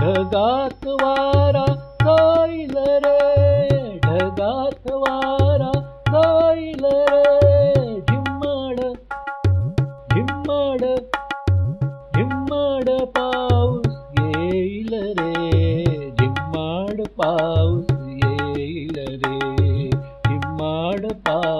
ढगात वारा जाईल रे ढगात वारा जाईल रे झिम्माड झिम्माड झिम्माड पाऊस येईल रे झिम्माड पाऊस येईल रे झिम्माड पाऊस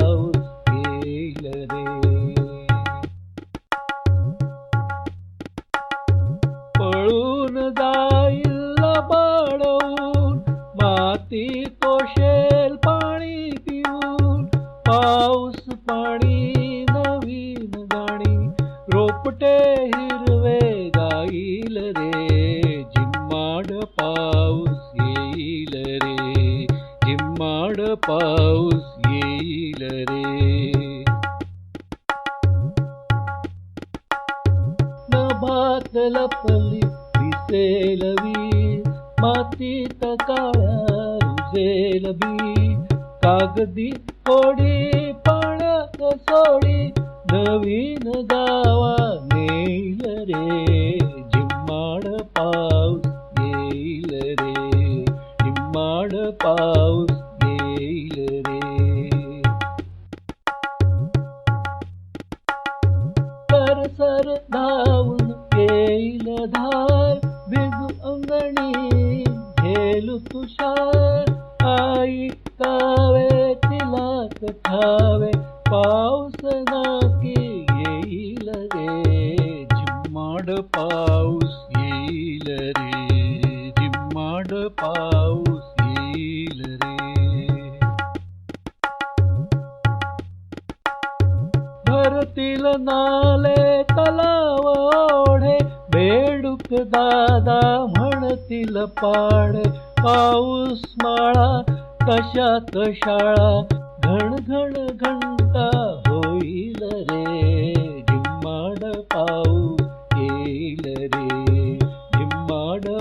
पाणी नवीन गाणी रोपटे हिरवे गाईल रे. झिम्माड पाऊस येईल रे. झिम्माड पाऊस येईल रे. नभात लपली दिसेल वीर मातीत काळ्या रुजेल बी. कागदी थोडी पाण्यात सोडी नवीन गावा नेईल रे झिम्माड पाऊस येईल रे झिम्माड पाऊस येईल रे. सर सर धावून येईल धार भिजू अंगणी झेलू तुषार. आई कावे तिला कथावे पाऊस नाकी येईल रे. झिम्माड पाऊस येईल रे. झिम्माड पाऊस येईल रे. भरतील नाले तलाव ओढे. बेडूक दादा म्हणतील पाडे. पाऊस माळा कशात शाळा? घण घण घंटा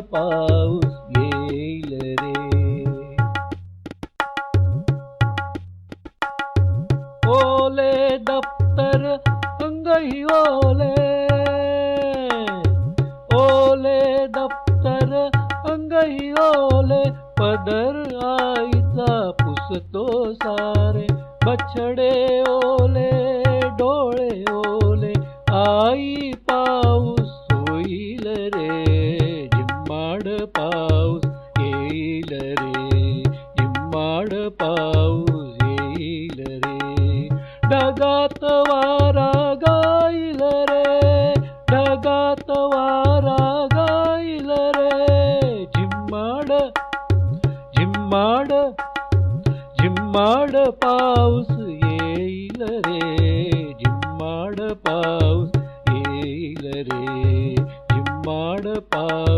पाऊस येईल रे. ओले दप्तर अंगही ओले. ओले दप्तर अंगही ओले. पदर आईचा पुसतो सारे. बछडे ओले. ढगात वारा गाईल रे ढगात वारा गाईल रे झिम्माड झिम्माड झिम्माड पाऊस येईल रे झिम्माड पाऊस येईल रे झिम्माड पाऊस